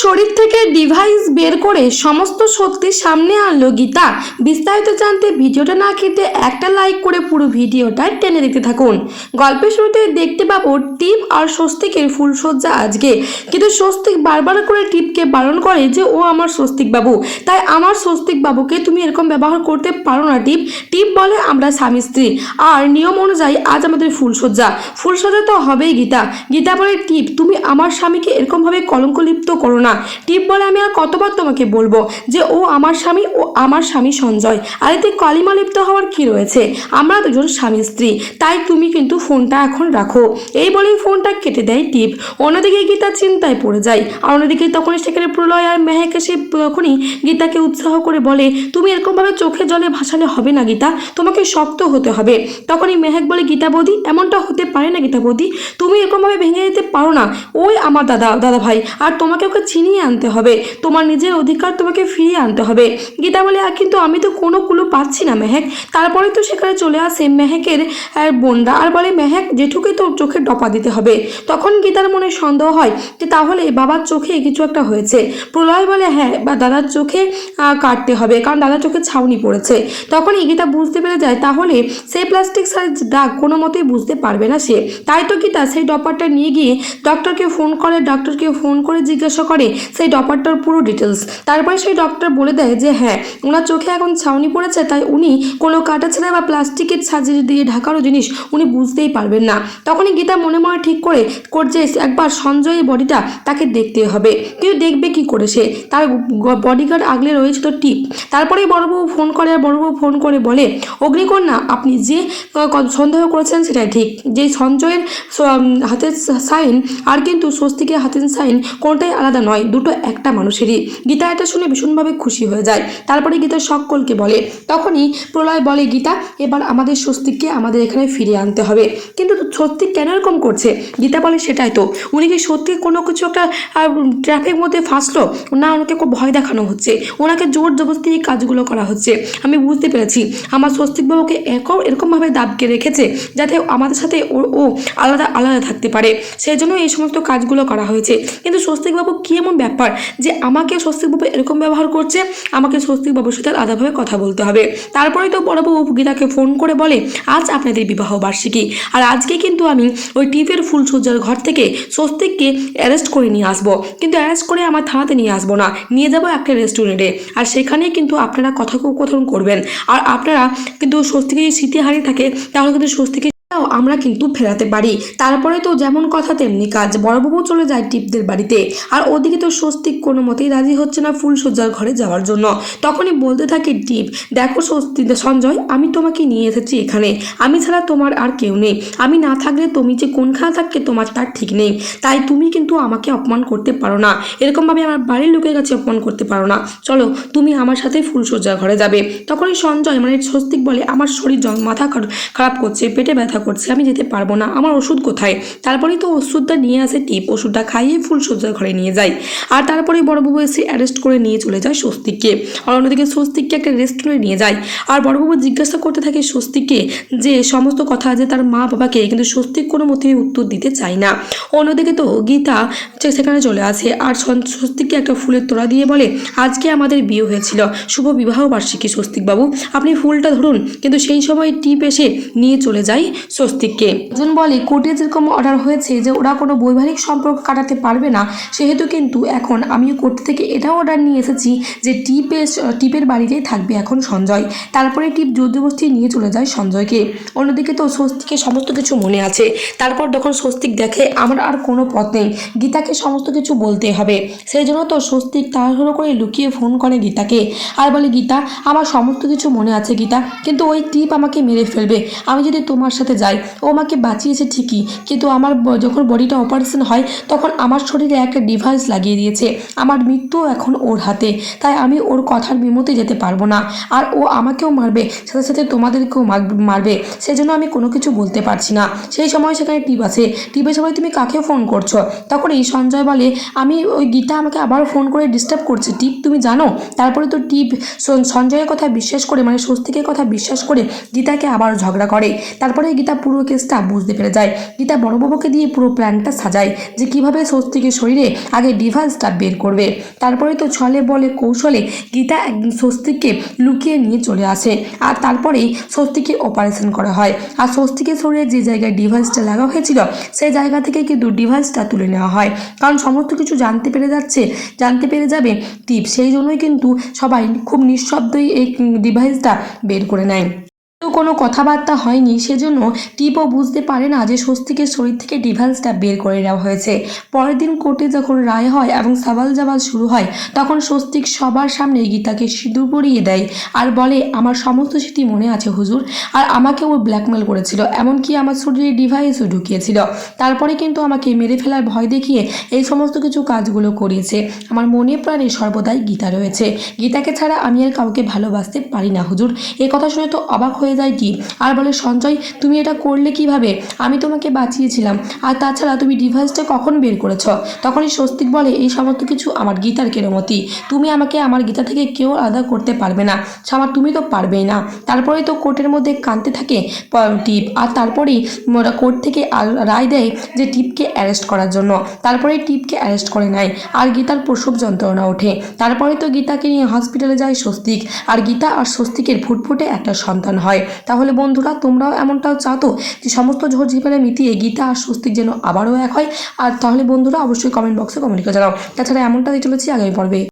শরীর থেকে ডিভাইস বের করে সমস্ত সত্যি সামনে আনলো গীতা। বিস্তারিত জানতে ভিডিওটা না খেতে একটা লাইক করে পুরো ভিডিওটা টেনে দেখতে থাকুন। গল্পের শুরুতে দেখতে পাবো টিপ আর স্বস্তিকের ফুলসজ্জা আজকে। কিন্তু স্বস্তিক বারবার করে টিপকে বারণ করে যে, ও আমার স্বস্তিক বাবু। তাই আমার স্বস্তিক বাবুকে তুমি এরকম ব্যবহার করতে পারো না, টিপ। টিপ বলে, আমরা স্বামী স্ত্রী। আর নিয়ম অনুযায়ী আজ আমাদের ফুলসজ্জা ফুলসজ্জা তো হবেই গীতা। গীতা বলে, টিপ, তুমি আমার স্বামীকে এরকমভাবে কলঙ্ক লিপ্ত করো না। টিপ বলে আমি আর কতবার তোমাকে বলব যে, ও আমার স্বামী, ও আমার স্বামী সঞ্জয়। আর এতে কলিমা লিপ্ত হওয়ার কি রয়েছে? আমরা দুজন স্বামী স্ত্রী, তাই তুমি কিন্তু ফোনটা এখন রাখো। এই বলেই ফোনটা কেটে দেয় টিপ। অন্যদিকে গীতা চিন্তায় পড়ে যায়। আর অন্যদিকে তখন সেখানে প্রলয় আর মেহেক এসে তখনই গীতাকে উৎসাহ করে বলে, তুমি এরকমভাবে চোখে জলে ভাসালে হবে না গীতা। তোমাকে শক্ত হতে হবে। তখনই মেহেক বলে, গীতা বৌদি, এমনটা হতে পারে না গীতা বৌদি। তুমি এরকমভাবে ভেঙে যেতে পারো না। ওই আমার দাদা দাদা ভাই আর তোমাকে ওকে চিনিয়ে আনতে হবে। তোমার নিজের অধিকার তোমাকে ফিরিয়ে আনতে হবে। গীতা বলে, আর কিন্তু আমি তো কোনো কুলো পাচ্ছি না, মেহেক। তারপরে তো সেখানে চলে আসে মেহেকের বোনরা আর বলে, মেহেক জেঠুকে তো চোখে ডপা দিতে হবে। তখন গীতার মনে সন্দেহ হয় যে, তাহলে বাবার চোখে কিছু একটা হয়েছে। প্রলয় বলে হ্যাঁ বা দাদার চোখে কাটতে হবে, কারণ দাদার চোখে ছাউনি পড়েছে। তখনই গীতা বুঝতে পেরে যায়, তাহলে সেই প্লাস্টিক সার্জ দাগ কোনো মতেই বুঝতে পারবে না সে। তাই তো গীতা সেই ডপারটা নিয়ে গিয়ে ডক্টরকে ফোন করে ডক্টরকে ফোন করে জিজ্ঞাসা করে সেই ডপারটার পুরো ডিটেলস তারপরে সেই ডক্টর বলে দেয় যে হ্যাঁ ওনার চোখে এখন ছাউনি পড়েছে, তাই উনি কোনো কাটা ছেঁড়া বা প্লাস্টিকের সার্জারি দিয়ে ঢাকারও জিনিস উনি বুঝতেই পারবেন না। তখনই গীতা মনে মনে ঠিক করে করছে একবার সঞ্জয়ের বডিটা তাকে দেখতে হবে। কিন্তু দেখবে কি করে সে? তার বডিগার্ড আগলে রয়েছে তো টিপ তারপরেই বড়বাবু ফোন করে, আর বড়বাবু ফোন করে বলে, অগ্নিকন্যা, আপনি যে সন্দেহ করেছেন সেটাই ঠিক। যে সঞ্জয়ের হাতের সাইন, আর কিন্তু স্বস্তিকের হাতের সাইন কোনটাই আলাদা নয়, দুটো একটা মানুষেরই। গীতা এটা শুনে ভীষণভাবে খুশি হয়ে যায়। তারপরে গীতা সকলকে বলে, তখনই প্রলয় বলে, গীতা, এবার আমাদের স্বস্তিককে আমাদের এখানে ফিরিয়ে আনতে হবে। কিন্তু স্বস্তিক কেন এরকম করছে? গীতা বলে, সেটাই তো। উনি কি সত্যি কোনো কিছু একটা ট্রাফিক মধ্যে ফাঁসলো? না, ওনাকে খুব ভয় দেখানো হচ্ছে। ওনাকে জোর জবরদস্তি এই কাজগুলো করা হচ্ছে। আমি বুঝতে পেরেছি। আমার স্বস্তিকবাবুকে একও এরকমভাবে দাবকে রেখেছে, যাতে আমাদের সাথে ও ও আলাদা আলাদা থাকতে পারে। সেই জন্য এই সমস্ত কাজগুলো করা হয়েছে। কিন্তু স্বস্তিকবাবু কী এমন ব্যাপার যে আমাকে স্বস্তিকবাবু এরকম ব্যবহার করছে, আমাকে স্বস্তিকবাবুর সাথে আলাদাভাবে কথা বলতে হবে। তারপরেই তো বড়বাবু গীতাকে ফোন করে বলে, আজ আপনাদের বিবাহ বার্ষিকী। আর আজকে কিন্তু আমি ওই টিপের ফুলসজ্জার ঘর থেকে স্বস্তিককে অ্যারেস্ট করে নিয়ে আসব। কিন্তু অ্যারেস্ট করে আমার থানাতে নিয়ে আসব না। নিয়ে যাব একটা রেস্টুরেন্টে আর সেখানেই কিন্তু আপনারা কথোপকথন করবেন। আর আপনারা কিন্তু স্বস্তিকে যদি স্মৃতি হারিয়ে থাকে, তাহলে কিন্তু স্বস্তিকে তাও আমরা কিন্তু ফেরাতে পারি। তারপরে তো যেমন কথা তেমনি কাজ। বড়বাবু চলে যায় টিপদের বাড়িতে। আর ওদিকে তো স্বস্তিক কোনো মতেই রাজি হচ্ছে না ফুলসজ্জার ঘরে যাওয়ার জন্য। তখনই বলতে থাকে টিপ, দেখো স্বস্তি, সঞ্জয়, আমি তোমাকে নিয়ে এসেছি এখানে। আমি ছাড়া তোমার আর কেউ নেই। আমি না থাকলে তুমি যে কোনখানে থাকবে তোমার তার ঠিক নেই। তাই তুমি কিন্তু আমাকে অপমান করতে পারো না। এরকমভাবে আমার বাড়ির লোকের কাছে অপমান করতে পারো না। চলো, তুমি আমার সাথে ফুলসজ্জার ঘরে যাবে। তখনই সঞ্জয় মানে স্বস্তিক বলে, আমার শরীর মাথা খার- খারাপ করছে, পেটে ব্যথা করছে, আমি যেতে পারব না। আমার ওষুধ কোথায়? তারপরেই তো ওষুধটা নিয়ে আসে টিপ, ওষুধটা খাইয়ে ফুলসজ্জার ঘরে নিয়ে যায়। আর তারপরে বড়বাবু এসে অ্যারেস্ট করে নিয়ে চলে যায় স্বস্তিককে। আর অন্যদিকে স্বস্তিককে একটা রেস্টুরেন্টে নিয়ে যায়। আর বড়বাবু জিজ্ঞাসা করতে থাকে স্বস্তিককে যে সমস্ত কথা যে তার মা বাবাকে, কিন্তু স্বস্তিক কোনো মতেই উত্তর দিতে চায় না। অন্যদিকে তো গীতা সেখানে চলে আসে। আর স্বস্তিককে একটা ফুলের তোড়া দিয়ে বলে, আজকে আমাদের বিয়ে হয়েছিল। শুভ বিবাহ বার্ষিকী স্বস্তিকবাবু। আপনি ফুলটা ধরুন। কিন্তু সেই সময় টিপ এসে নিয়ে চলে যায় স্বস্তিককে। একজন বলে, কোর্টে যেরকম অর্ডার হয়েছে যে ওরা কোনো বৈবাহিক সম্পর্ক কাটাতে পারবে না, সেহেতু কিন্তু এখন আমি কোর্ট থেকে এটাও অর্ডার নিয়ে এসেছি যে টিপে, টিপের বাড়িতেই থাকবে এখন সঞ্জয়। তারপরে টিপ জোরজবস্তি নিয়ে চলে যায় সঞ্জয়কে। অন্যদিকে তো স্বস্তিকে সমস্ত কিছু মনে আছে। তারপর যখন স্বস্তিক দেখে, আমার আর কোনো পথ নেই। গীতাকে সমস্ত কিছু বলতে হবে। সেই জন্য তো স্বস্তিক তাড়াহুড়ো করে লুকিয়ে ফোন করে গীতাকে। আর বলে, গীতা, আমার সমস্ত কিছু মনে আছে গীতা, কিন্তু ওই টিপ আমাকে মেরে ফেলবে। আমি যদি তোমার সাথে যাই ও আমাকে বাঁচিয়েছে ঠিকই, কিন্তু আমার যখন বডিটা অপারেশন হয়, তখন আমার শরীরে একটা ডিভাইস লাগিয়ে দিয়েছে। আমার মৃত্যু এখন ওর হাতে, তাই আমি ওর কথার বিমতে যেতে পারব না। আর ও আমাকেও মারবে, সাথে সাথে তোমাদেরকেও মার- মারবে। সেজন্য আমি কোনো কিছু বলতে পারছি না। সেই সময় সেখানে টিপ আছে। টিপের সময় তুমি কাকে ফোন করছ? তখন এই সঞ্জয় বলে, আমি ওই গীতা আমাকে আবার ফোন করে ডিস্টার্ব করছে। টিপ, তুমি জানো? তারপরে তো টিপ সঞ্জয়ের কথা বিশ্বাস করে মানে স্বস্তিকের কথা বিশ্বাস করে গীতাকে আবার ঝগড়া করে। তারপরে গীতা গীতা পুরো কেসটা বুঝতে পেরে যায়। গীতা বড়বাবুকে দিয়ে পুরো প্ল্যানটা সাজায় যে কীভাবে স্বস্তিকের শরীরে আগে ডিভাইসটা বের করবে। তারপরে তো ছলে বলে কৌশলে গীতা স্বস্তিককে লুকিয়ে নিয়ে চলে আসে আর তারপরেই স্বস্তিকে অপারেশন করা হয়। আর স্বস্তিকে শরীরে যে জায়গায় ডিভাইসটা লাগা হয়েছিল, সেই জায়গা থেকে কিন্তু ডিভাইসটা তুলে নেওয়া হয়। কারণ সমস্ত কিছু জানতে পেরে যাচ্ছে, জানতে পেরে যাবে টিপ। সেই জন্যই কিন্তু সবাই খুব নিঃশব্দই এই ডিভাইসটা বের করে নেয়। কোনো কথাবার্তা হয়নি, সেজন্য টিপও বুঝতে পারে না যে স্বস্তিকের শরীর থেকে ডিভাইসটা বের করে নেওয়া হয়েছে। পরের দিন কোর্টে যখন রায় হয় এবং সাবাল জাবাল শুরু হয়, তখন স্বস্তিক সবার সামনে গীতাকে সিঁদুর পরিয়ে দেয় আর বলে, আমার সমস্ত স্মৃতি মনে আছে হুজুর, আর আমাকে ও ব্ল্যাকমেল করেছিল, এমনকি আমার শরীরে ডিভাইসও ঢুকিয়েছিল। তারপরে কিন্তু আমাকে মেরে ফেলার ভয় দেখিয়ে এই সমস্ত কিছু কাজগুলো করিয়েছে। আমার মনে প্রাণে সর্বদাই গীতা রয়েছে। গীতাকে ছাড়া আমি আর কাউকে ভালোবাসতে পারি না হুজুর। এই কথা শুনে তো অবাক হয়ে যায় কি? আর বলে, সঞ্জয়, তুমি এটা করলে কীভাবে? আমি তোমাকে বাঁচিয়েছিলাম। আর তাছাড়া তুমি ডিভাইসটা কখন বের করেছ? তখনই স্বস্তিক বলে, এই সমস্ত কিছু আমার গীতার কেরমতি। তুমি আমাকে আমার গীতা থেকে কেউ আলাদা করতে পারবে না। আমার তুমি তো পারবেই না। তারপরে তো কোর্টের মধ্যে কাঁদতে থাকে টিপ। আর তারপরেই কোর্ট থেকে রায় দেয় যে টিপকে অ্যারেস্ট করার জন্য। তারপরে টিপকে অ্যারেস্ট করে নেয়। আর গীতার প্রসব যন্ত্রণা ওঠে। তারপরে তো গীতাকে নিয়ে হসপিটালে যায় স্বস্তিক। আর গীতা আর স্বস্তিকের ফুটফুটে একটা সন্তান হয়। তাহলে বন্ধুরা, তোমরাও এমনটাও চাও তো যে সমস্ত ঝোর ঝিপেলে মিটিয়ে গীতা আর স্বস্তিক যেন আবারও এক হয়? আর তাহলে বন্ধুরা, অবশ্যই কমেন্ট বক্সে কমেন্ট করে জানাও। তাছাড়া এমনটাই চলেছি আগামী পর্বে।